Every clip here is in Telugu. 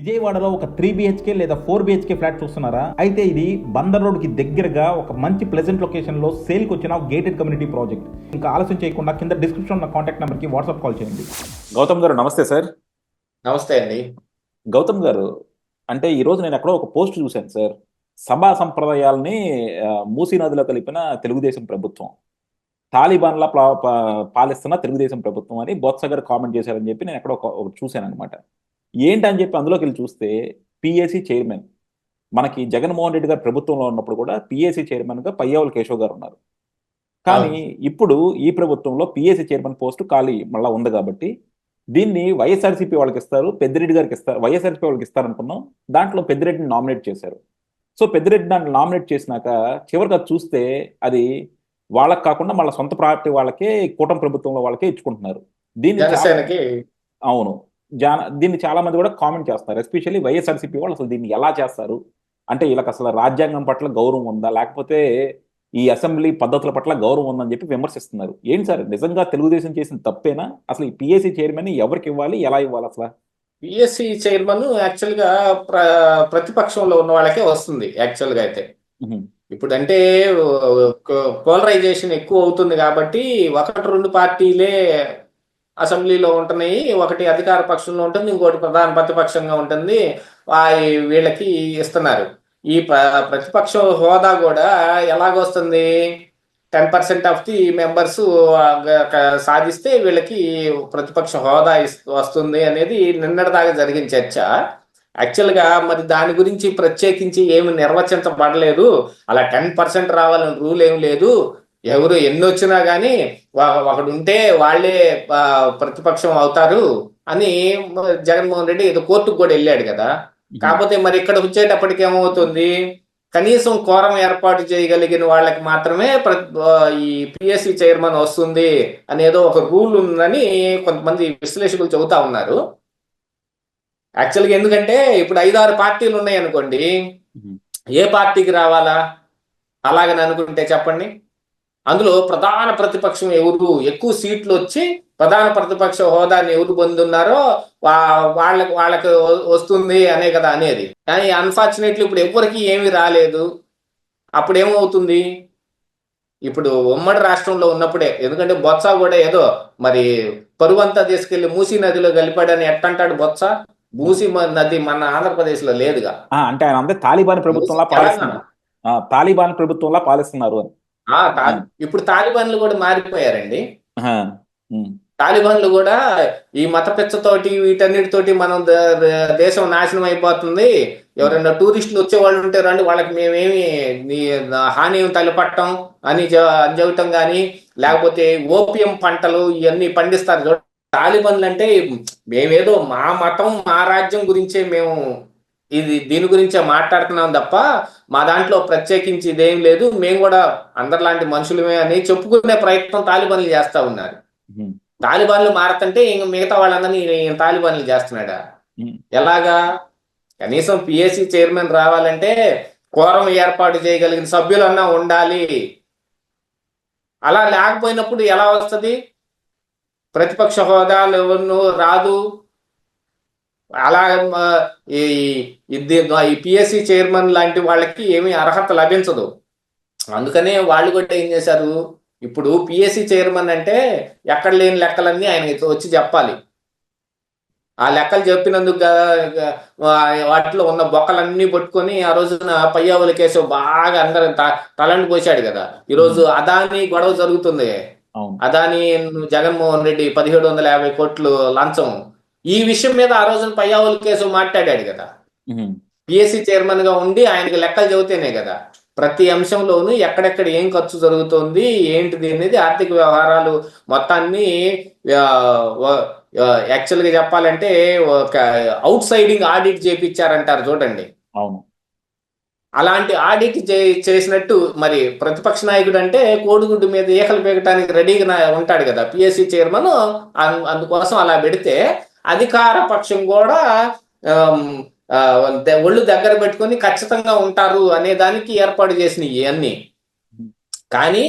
విజయవాడలో ఒక త్రీ బిహెచ్కే లేదా ఫోర్ బిహెచ్కే ఫ్లాట్ చూస్తున్నారా? అయితే ఇది బందర్ రోడ్కి దగ్గరగా ఒక మంచి ప్లెజెంట్ లొకేషన్లో సేల్కి వచ్చిన గేటెడ్ కమ్యూనిటీ ప్రాజెక్ట్ ఇంకా ఆలస్యం చేయకుండా కింద డిస్క్రిప్షన్ ఉన్న కాంటాక్ట్ నెంబర్కి వాట్సాప్ కాల్ చేయండి. గౌతమ్ గారు నమస్తే సార్. నమస్తే అండి. గౌతమ్ గారు అంటే ఈ రోజు నేను ఎక్కడో ఒక పోస్ట్ చూశాను సార్. సభా సంప్రదాయాల్ని మూసీ నదిలో కలిపిన తెలుగుదేశం ప్రభుత్వం. తాలిబాన్లా పా- పా- పాలిస్తున్న తెలుగుదేశం ప్రభుత్వం అని బొత్స గారు కామెంట్ చేశారని చెప్పి నేను ఎక్కడో ఒక- ఒకటి చూశాను అనమాట ఏంటని చెప్పి అందులోకి వెళ్ళి చూస్తే పిఏసీ చైర్మన్ మనకి జగన్మోహన్ రెడ్డి గారు ప్రభుత్వంలో ఉన్నప్పుడు కూడా పిఏసీ చైర్మన్గా పయ్యావుల కేశవ్ గారు ఉన్నారు. కానీ ఇప్పుడు ఈ ప్రభుత్వంలో పిఏసీ చైర్మన్ పోస్ట్ ఖాళీ మళ్ళా ఉంది కాబట్టి దీన్ని వైఎస్ఆర్సీపీ వాళ్ళకి ఇస్తారు పెద్దిరెడ్డి గారికి ఇస్తారు వైఎస్ఆర్సీపీ వాళ్ళకి ఇస్తారు అనుకున్నాం దాంట్లో పెద్దిరెడ్డిని నామినేట్ చేశారు. సో పెద్దిరెడ్డి దాన్ని నామినేట్ చేసినాక చివరికి చూస్తే అది వాళ్ళకి కాకుండా మళ్ళీ సొంత పార్టీ వాళ్ళకే కూటమి ప్రభుత్వంలో వాళ్ళకే ఇచ్చుకుంటున్నారు. దీన్ని అవును. జాన దీన్ని చాలా మంది కూడా కామెంట్ చేస్తారు. ఎస్పెషల్లీ వైఎస్ఆర్సీపీ వాళ్ళు అసలు దీన్ని ఎలా చేస్తారు? అంటే వీళ్ళకి అసలు రాజ్యాంగం పట్ల గౌరవం ఉందా? లేకపోతే ఈ అసెంబ్లీ పద్ధతుల పట్ల గౌరవం ఉందని చెప్పి విమర్శిస్తున్నారు. ఏంటి సార్? నిజంగా తెలుగుదేశం చేసిన తప్పేనా? అసలు ఈ పిఎస్సి చైర్మన్ ఎవరికి ఇవ్వాలి? ఎలా ఇవ్వాలి అసలు? పిఎస్సి చైర్మన్ యాక్చువల్గా ప్ర ప్రతిపక్షంలో ఉన్న వాళ్ళకే వస్తుంది యాక్చువల్గా అయితే. ఇప్పుడు అంటే పోలరైజేషన్ ఎక్కువ అవుతుంది కాబట్టి ఒకటి రెండు పార్టీలే అసెంబ్లీలో ఉంటున్నాయి ఒకటి అధికార పక్షంలో ఉంటుంది ఇంకోటి ప్రధాన ప్రతిపక్షంగా ఉంటుంది. ఆ వీళ్ళకి ఇస్తున్నారు. ఈ ప్రతిపక్ష హోదా కూడా ఎలాగొస్తుంది? Ten percent of the members సాధిస్తే వీళ్ళకి ప్రతిపక్ష హోదా వస్తుంది అనేది నిన్నటిదాకా జరిగిన చర్చ. యాక్చువల్గా మరి దాని గురించి ప్రత్యేకించి ఏమి నిర్వచించబడలేదు. అలా టెన్ పర్సెంట్ రావాలని రూల్ ఏం లేదు. ఎవరు ఎన్ని వచ్చినా గానీ వా- ఒకడు ఉంటే వాళ్ళే ప్రతిపక్షం అవుతారు అని జగన్మోహన్ రెడ్డి ఏదో కోర్టుకు కూడా వెళ్ళాడు కదా. కాకపోతే మరి ఇక్కడ వచ్చేటప్పటికి ఏమవుతుంది? కనీసం కోరం ఏర్పాటు చేయగలిగిన వాళ్ళకి మాత్రమే ఈ పిఎస్సి చైర్మన్ వస్తుంది అనేదో ఒక రూల్ ఉందని కొంతమంది విశ్లేషకులు చెబుతా ఉన్నారు. యాక్చువల్గా ఎందుకంటే ఇప్పుడు ఐదారు పార్టీలు ఉన్నాయి అనుకోండి ఉహు. ఏ పార్టీకి రావాలా? అలాగని అనుకుంటే చెప్పండి. అందులో ప్రధాన ప్రతిపక్షం ఎవరు? ఎక్కువ సీట్లు వచ్చి ప్రధాన ప్రతిపక్ష హోదాని ఎవరు పొందున్నారో వా- వాళ్ళకి వాళ్ళకి వస్తుంది అనే కదా అనేది. కానీ అన్ఫార్చునేట్లీ ఇప్పుడు ఎవరికి ఏమీ రాలేదు. అప్పుడు ఏమవుతుంది ఇప్పుడు ఉమ్మడి రాష్ట్రంలో ఉన్నప్పుడే ఎందుకంటే బొత్స కూడా ఏదో మరి పరువంతా తీసుకెళ్ళి మూసీ నదిలో కలిపాడని ఎట్టంటాడు బొత్స? మూసీ నది మన ఆంధ్రప్రదేశ్లో లేదుగా అంటే ఆయన అంతే తాలిబాన్ ప్రభుత్వంలా పాలిస్తున్నారు. తాలిబాన్ ప్రభుత్వంలా పాలిస్తున్నారు అని. ఇప్పుడు తాలిబాన్లు కూడా మారిపోయారండి. తాలిబాన్లు కూడా ఈ మత పిచ్చతోటి వీటన్నిటితోటి మనం దేశం నాశనం అయిపోతుంది. ఎవరైనా టూరిస్టులు వచ్చే వాళ్ళు ఉంటే రండి వాళ్ళకి మేమేమి హాని తలపట్టం అని చెబుతాం కానీ లేకపోతే ఓపియం పంటలు ఇవన్నీ పండిస్తారు. తాలిబాన్లు అంటే మేమేదో మా మతం మా రాజ్యం గురించే మేము ఇది దీని గురించే మాట్లాడుతున్నాం తప్ప మా దాంట్లో ప్రత్యేకించి ఇదేం లేదు. మేము కూడా అందరిలాంటి మనుషులమే అని చెప్పుకునే ప్రయత్నం తాలిబాన్లు చేస్తా ఉన్నారు. తాలిబాన్లు మారతంటే ఇంక మిగతా వాళ్ళందరినీ తాలిబాన్లు చేస్తున్నాడా? ఎలాగా? కనీసం పిఎస్సి చైర్మన్ రావాలంటే కోరం ఏర్పాటు చేయగలిగిన సభ్యులన్నా ఉండాలి. అలా లేకపోయినప్పుడు ఎలా వస్తది? ప్రతిపక్ష హోదా ఎవరు రాదు. అలా ఈ ఈ పిఎస్సి చైర్మన్ లాంటి వాళ్ళకి ఏమీ అర్హత లభించదు. అందుకనే వాళ్ళు కూడా ఏం చేశారు ఇప్పుడు పిఎస్సి చైర్మన్ అంటే ఎక్కడ లేని లెక్కలన్నీ ఆయన వచ్చి చెప్పాలి. ఆ లెక్కలు చెప్పినందుకు వాటిలో ఉన్న బొక్కలన్నీ పట్టుకొని ఆ రోజున పయ్యావుల కేసు బాగా అందరం తలండి పోశాడు కదా. ఈ రోజు అదాని గొడవ జరుగుతుంది. అదాని జగన్మోహన్ రెడ్డి పదిహేడు వందల యాభై కోట్లు లంచం. ఈ విషయం మీద ఆ రోజున పయ్యావుల కేసు మాట్లాడాడు కదా. పిఎస్సి చైర్మన్గా ఉండి ఆయనకి లెక్కలు చెబితేనే కదా. ప్రతి అంశంలోనూ ఎక్కడెక్కడ ఏం ఖర్చు జరుగుతోంది ఏంటిది అనేది ఆర్థిక వ్యవహారాలు మొత్తాన్ని యాక్చువల్గా చెప్పాలంటే ఒక అవుట్ సైడింగ్ ఆడిట్ చేపించారంటారు చూడండి. అవును. అలాంటి ఆడిట్ చేసినట్టు మరి ప్రతిపక్ష నాయకుడు అంటే కోడిగుడ్డు మీద ఈకలు పీకటానికి రెడీగా ఉంటాడు కదా. పిఎస్సి చైర్మన్ అందుకోసం అలా పెడితే అధికార పక్షం కూడా ఒళ్ళు దగ్గర పెట్టుకొని ఖచ్చితంగా ఉంటారు అనే దానికి ఏర్పాటు చేసినవి ఇవన్నీ కానీ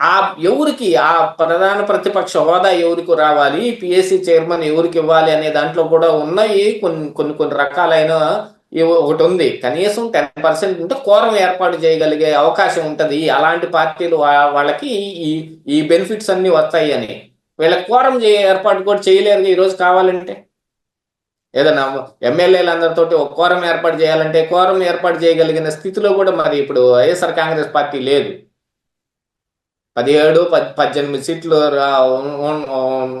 ఆ ఎవరికి ఆ ప్రధాన ప్రతిపక్ష హోదా ఎవరికి రావాలి పిఎస్సి చైర్మన్ ఎవరికి ఇవ్వాలి అనే దాంట్లో కూడా ఉన్నాయి కొన్ని కొన్ని కొన్ని రకాలైన ఒకటి ఉంది. కనీసం టెన్ పర్సెంట్ ఉంటే కోరం ఏర్పాటు చేయగలిగే అవకాశం ఉంటుంది. అలాంటి పార్టీలు వాళ్ళకి ఈ ఈ బెనిఫిట్స్ అన్ని వస్తాయి అని. వీళ్ళకి కోరం ఏర్పాటు కూడా చేయలేరు ఈరోజు కావాలంటే. ఏదైనా ఎమ్మెల్యేలు అందరితోటి ఒక కోరం ఏర్పాటు చేయాలంటే కోరం ఏర్పాటు చేయగలిగిన స్థితిలో కూడా మరి ఇప్పుడు వైఎస్ఆర్ కాంగ్రెస్ పార్టీ లేదు. పదిహేడు పద్ పద్దెనిమిది సీట్లు రా-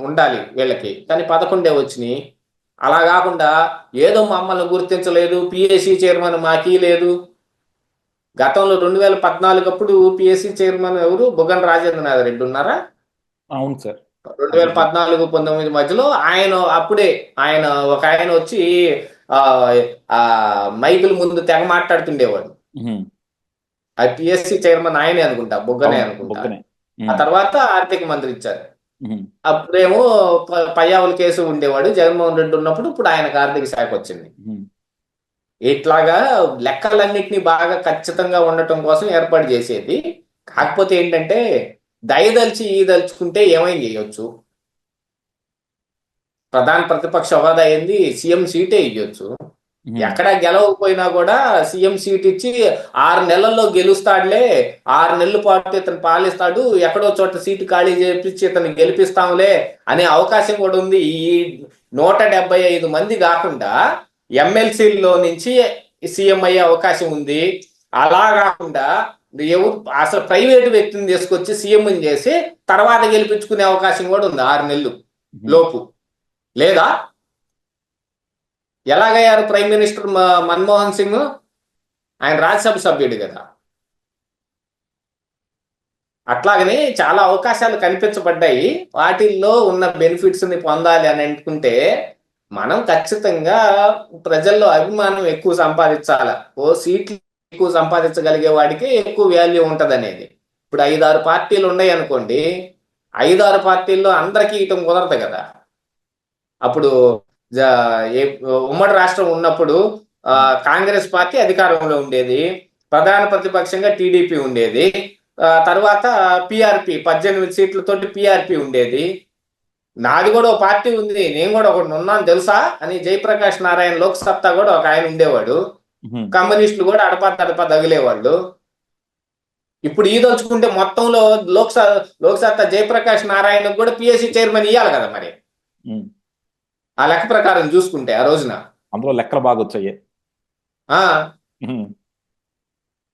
ఉండాలి వీళ్ళకి. కానీ పదకొండే వచ్చినాయి. అలా కాకుండా ఏదో మమ్మల్ని గుర్తించలేదు. పిఎస్సి చైర్మన్ మాకీ లేదు. గతంలో రెండు వేల పద్నాలుగు అప్పుడు పిఎస్సి చైర్మన్ ఎవరు? బుగ్గన రాజేంద్రనాథ్ రెడ్డి ఉన్నారా? అవును సార్. రెండు వేల పద్నాలుగు పంతొమ్మిది మధ్యలో ఆయన అప్పుడే ఆయన ఒక ఆయన వచ్చి ఆ ఆ మైకుల ముందు తెగ మాట్లాడుతుండేవాడు. ఆ పిఎస్సి చైర్మన్ ఆయనే అనుకుంటా బుగ్గనే అనుకుంటా. ఆ తర్వాత ఆర్థిక మంత్రి ఇచ్చారు. అప్పుడేమో పయ్యావుల కేసు ఉండేవాడు జగన్మోహన్ రెడ్డి ఉన్నప్పుడు ఇప్పుడు ఆయనకు ఆర్థిక శాఖ వచ్చింది. ఇట్లాగా లెక్కలన్నింటినీ బాగా ఖచ్చితంగా ఉండటం కోసం ఏర్పాటు చేసేది కాకపోతే ఏంటంటే దయదలిచి ఈ దలుచుకుంటే ఏమైనా చేయొచ్చు ప్రధాన ప్రతిపక్ష హోదా ఏంది? సీఎం సీటే ఇవ్వచ్చు. ఎక్కడ గెలవకపోయినా కూడా సీఎం సీట్ ఇచ్చి ఆరు నెలల్లో గెలుస్తాడులే ఆరు నెలల పాటు ఇతను పాలిస్తాడు ఎక్కడో చోట సీటు ఖాళీ చేపించి ఇతను గెలిపిస్తాంలే అనే అవకాశం కూడా ఉంది. ఈ నూట డెబ్బై ఐదు మంది కాకుండా ఎమ్మెల్సీలో నుంచి సీఎం అయ్యే అవకాశం ఉంది. అలా కాకుండా ఎవరు అసలు ప్రైవేట్ వ్యక్తిని తీసుకొచ్చి సీఎం చేసి తర్వాత గెలిపించుకునే అవకాశం కూడా ఉంది ఆరు నెలలు. లోపు. లేదా? ఎలాగయ్యారు ప్రైమ్ మినిస్టర్ మన్మోహన్ సింగ్? ఆయన రాజ్యసభ సభ్యుడు కదా. అట్లాగనే చాలా అవకాశాలు కనిపించబడ్డాయి. వాటిల్లో ఉన్న బెనిఫిట్స్ని పొందాలి అని అనుకుంటే మనం ఖచ్చితంగా ప్రజల్లో అభిమానం ఎక్కువ సంపాదించాల. ఓ సీట్లు ఎక్కువ సంపాదించగలిగే వాడికి ఎక్కువ వాల్యూ ఉంటుంది అనేది ఇప్పుడు ఐదారు పార్టీలు ఉన్నాయి అనుకోండి ఐదారు పార్టీల్లో అందరికీ ఇయటం కుదరదు కదా. అప్పుడు ఉమ్మడి రాష్ట్రం ఉన్నప్పుడు కాంగ్రెస్ పార్టీ అధికారంలో ఉండేది ప్రధాన ప్రతిపక్షంగా టీడీపీ ఉండేది తర్వాత పిఆర్పి పద్దెనిమిది సీట్లతోటి పిఆర్పి ఉండేది. నాది కూడా ఒక పార్టీ ఉంది నేను కూడా ఒకటి ఉన్నాను తెలుసా అని జయప్రకాష్ నారాయణ లోక్సత్తా కూడా ఒక ఆయన ఉండేవాడు. కమ్యూనిస్టులు కూడా అడపా తడపా తగిలేవాళ్ళు. ఇప్పుడు ఈ దలుచుకుంటే మొత్తంలో లోక్స లోక్సత్తా జయప్రకాష్ నారాయణ కూడా పిఎస్సి చైర్మన్ ఇవ్వాలి కదా మరి. ఆ లెక్క ప్రకారం చూసుకుంటే ఆ రోజున. అందులో లెక్కలు బాగా వచ్చాయి.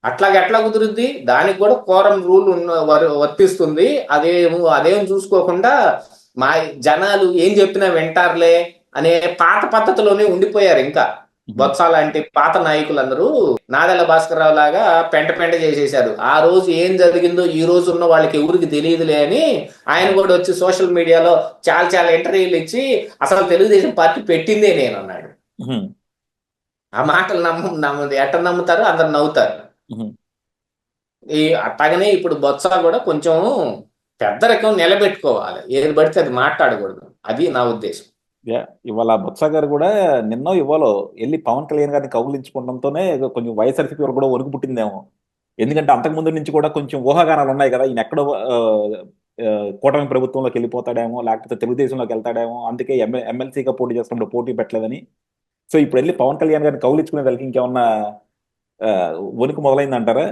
అట్లాగే ఎట్లా కుదురుద్ది. దానికి కూడా కోరం రూల్ ఉన్న వర్- వర్తిస్తుంది. అదేమో అదేం చూసుకోకుండా మా జనాలు ఏం చెప్పినా వింటారులే అనే పాత పద్ధతిలోనే ఉండిపోయారు ఇంకా. బొత్స లాంటి పాత నాయకులందరూ నాదెల్ల భాస్కరరావు లాగా పెంట పెంట చేసేశారు. ఆ రోజు ఏం జరిగిందో ఈ రోజు ఉన్న వాళ్ళకి ఎవరికి తెలియదులే అని ఆయన కూడా వచ్చి సోషల్ మీడియాలో చాలా చాలా ఇంటర్వ్యూలు ఇచ్చి అసలు తెలుగుదేశం పార్టీ పెట్టిందే నేను అన్నాడు. ఆ మాటలు నమ్మ నమ్మది. ఎట్ట నమ్ముతారు అందరు నవ్వుతారు. ఈ అట్టగనే ఇప్పుడు బొత్స కూడా కొంచెం పెద్దరికం నిలబెట్టుకోవాలి. ఏది పడితే అది మాట్లాడకూడదు. అది నా ఉద్దేశం. యా, ఇవాళ బొత్స గారు కూడా నిన్నో ఇవాళ వెళ్ళి పవన్ కళ్యాణ్ గారిని కౌగులించుకోవడంతోనే కొంచెం వైఎస్ఆర్సీపీ వాళ్ళు కూడా వణుకు పుట్టిందేమో. ఎందుకంటే అంతకు ముందు నుంచి కూడా కొంచెం ఊహాగానాలు ఉన్నాయి కదా ఈయన ఎక్కడో కూటమి ప్రభుత్వంలోకి వెళ్ళిపోతాడేమో లేకపోతే తెలుగుదేశంలోకి వెళ్తాడేమో అందుకే ఎంఎల్ ఎమ్మెల్సీగా పోటీ చేస్తున్నప్పుడు పోటీ పెట్టలేదని. సో ఇప్పుడు వెళ్ళి పవన్ కళ్యాణ్ గారిని కౌలించుకునే వాళ్ళకి ఇంకేమన్నా వణుకు మొదలైందంటారా?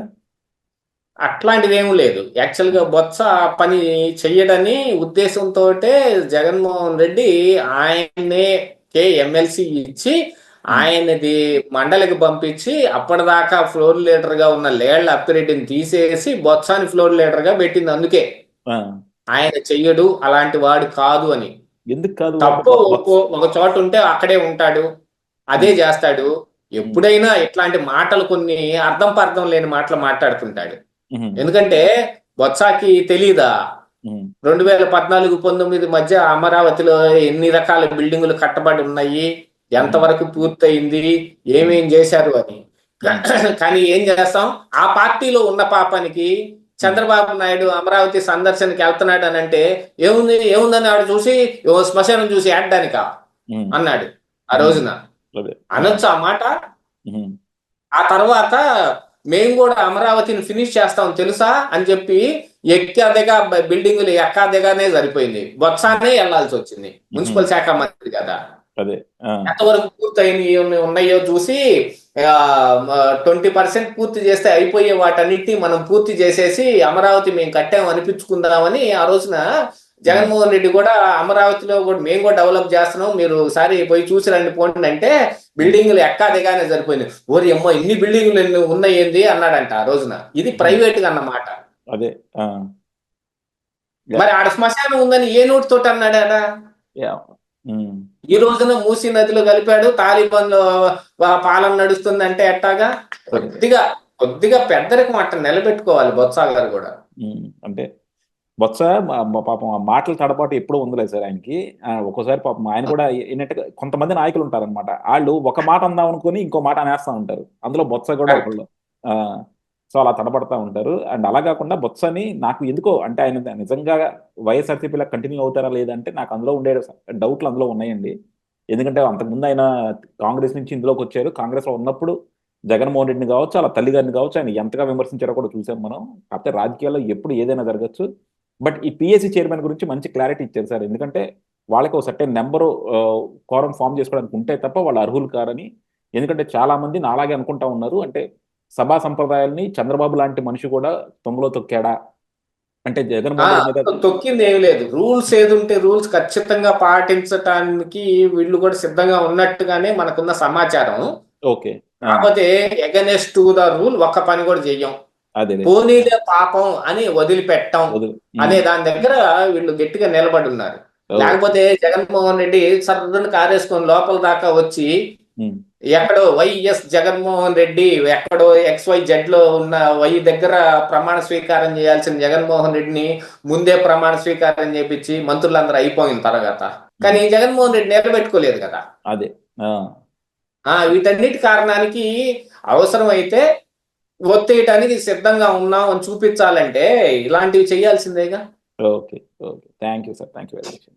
అట్లాంటిది ఏమీ లేదు. యాక్చువల్గా బొత్స ఆ పని చెయ్యడని ఉద్దేశంతో జగన్మోహన్ రెడ్డి ఆయన్నే కే ఎమ్మెల్సీ ఇచ్చి ఆయనది మండలికి పంపించి అప్పటిదాకా ఫ్లోర్ లీడర్గా ఉన్న లేళ్ళ అప్పిరెడ్డిని తీసేసి బొత్సాని ఫ్లోర్ లీడర్గా పెట్టింది అందుకే. ఆయన చెయ్యడు అలాంటి వాడు కాదు అని. ఎందుకు కాదు? తప్పు ఒక చోట ఉంటే అక్కడే ఉంటాడు అదే చేస్తాడు ఎప్పుడైనా ఇట్లాంటి మాటలు కొన్ని అర్థం పర్థం లేని మాటలు మాట్లాడుతుంటాడు. ఎందుకంటే బొత్సాకి తెలీదా? రెండు వేల పద్నాలుగు పంతొమ్మిది మధ్య అమరావతిలో ఎన్ని రకాల బిల్డింగులు కట్టబడి ఉన్నాయి? ఎంతవరకు పూర్తయింది? ఏమేం చేశారు అని. కానీ ఏం చేస్తాం? ఆ పార్టీలో ఉన్న పాపానికి చంద్రబాబు నాయుడు అమరావతి సందర్శనకి వెళ్తున్నాడు అని అంటే ఏముంది? ఏముందని ఆవిడ చూసి "ఓ శ్మశానం చూసి ఆడడానికా ఉహుం, అన్నాడు ఆ రోజున. అనొచ్చు ఆ మాట? ఆ తర్వాత మేము కూడా అమరావతిని ఫినిష్ చేస్తాం తెలుసా అని చెప్పి ఎక్కాదిగా బిల్డింగులు ఎక్కాదిగానే సరిపోయింది. బొత్సానే వెళ్ళాల్సి వచ్చింది. మున్సిపల్ శాఖ మంత్రి కదా. ఎంతవరకు పూర్తయినవి ఉన్నాయో చూసి ట్వంటీ పర్సెంట్ పూర్తి చేస్తే అయిపోయే వాటన్నిటిని మనం పూర్తి చేసేసి అమరావతి మేము కట్టాం అనిపించుకుందామని ఆ రోజున జగన్మోహన్ రెడ్డి కూడా అమరావతిలో కూడా మేము కూడా డెవలప్ చేస్తున్నాం. మీరు ఒకసారి పోయి చూసి రండి పోండి అంటే బిల్డింగ్లు ఎక్కా దిగానే సరిపోయింది ఓరి అమ్మో ఇన్ని బిల్డింగ్లు ఎన్ని ఉన్నాయేంది అన్నాడంట ఆ రోజున. ఇది ప్రైవేట్గా అన్నమాట. అదే మరి ఆడ శ్మశానం ఉందని ఏ నోటి తోటి అన్నాడా ఈ రోజున మూసీ నదిలో కలిపాడు తాలిబాన్లో పాలన నడుస్తుందంటే ఎట్టాగా? కొద్దిగా కొద్దిగా పెద్దరికం అట్ట నిలబెట్టుకోవాలి బొత్స గారు కూడా. అంటే బొత్స పాపం ఆ మాటల తడబాటు ఎప్పుడూ ఉందిలే సార్ ఆయనకి. ఒక్కోసారి పాపం ఆయన కూడా ఏంటంటే కొంతమంది నాయకులు ఉంటారన్నమాట. వాళ్ళు ఒక మాట అందాం అనుకుని ఇంకో మాట అనేస్తా ఉంటారు. అందులో బొత్స కూడా ఒకళ్ళు. సో అలా తడబడతా ఉంటారు. అండ్ అలా కాకుండా బొత్సని నాకు ఎందుకో అంటే ఆయన నిజంగా వైఎస్ఆర్సీపీలో కంటిన్యూ అవుతారా లేదంటే నాకు అందులో ఉండే డౌట్లు అందులో ఉన్నాయండి. ఎందుకంటే అంతకుముందు ఆయన కాంగ్రెస్ నుంచి ఇందులోకి వచ్చారు. కాంగ్రెస్లో ఉన్నప్పుడు జగన్మోహన్ రెడ్డిని కావచ్చు అలా తల్లి గారిని కావచ్చు ఆయన ఎంతగా విమర్శించారో కూడా చూసాం మనం. కాకపోతే రాజకీయాల్లో ఎప్పుడు ఏదైనా జరగచ్చు. బట్ ఈ పిఎస్సి చైర్మన్ గురించి మంచి క్లారిటీ ఇచ్చారు సార్. ఎందుకంటే వాళ్ళకి ఒక సర్టెన్ నెంబరు కోరం ఫామ్ చేసుకోవడానికి ఉంటే తప్ప వాళ్ళు అర్హులు కారని. ఎందుకంటే చాలా మంది నాలాగే అనుకుంటా ఉన్నారు. అంటే సభా సంప్రదాయాల్ని చంద్రబాబు లాంటి మనిషి కూడా తొంగలో తొక్కాడా? అంటే జగన్మోహన్ తొక్కింది ఏమి లేదు. రూల్స్ ఏది ఉంటే రూల్స్ ఖచ్చితంగా పాటించటానికి వీళ్ళు కూడా సిద్ధంగా ఉన్నట్టుగానే మనకున్న సమాచారం. ఓకే. కాకపోతే ఎగనెస్ట్ టు ద రూల్ ఒక్క పని కూడా చెయ్యం. అదే పోనీలే పాపం అని వదిలిపెట్టాం వదిలి- అనే దాని దగ్గర వీళ్ళు గట్టిగా నిలబడి ఉన్నారు లేకపోతే జగన్మోహన్ రెడ్డి సర్దును కారేసుకొని లోపల దాకా వచ్చి ఎక్కడో వైఎస్ జగన్మోహన్ రెడ్డి ఎక్కడో ఎక్స్ వై జెడ్లో ఉన్న వై దగ్గర ప్రమాణ స్వీకారం చేయాల్సిన జగన్మోహన్ రెడ్డిని ముందే ప్రమాణ స్వీకారం చేపించి మంత్రులందరూ అయిపోయిన తర్వాత. కానీ జగన్మోహన్ రెడ్డి నిలబెట్టుకోలేదు కదా. అదే. వీటన్నిటి కారణానికి అవసరమైతే ఒత్తేయటానికి సిద్ధంగా ఉన్నాం అని చూపించాలంటే ఇలాంటివి చేయాల్సిందేగా? Okay okay. Thank you sir thank you very much.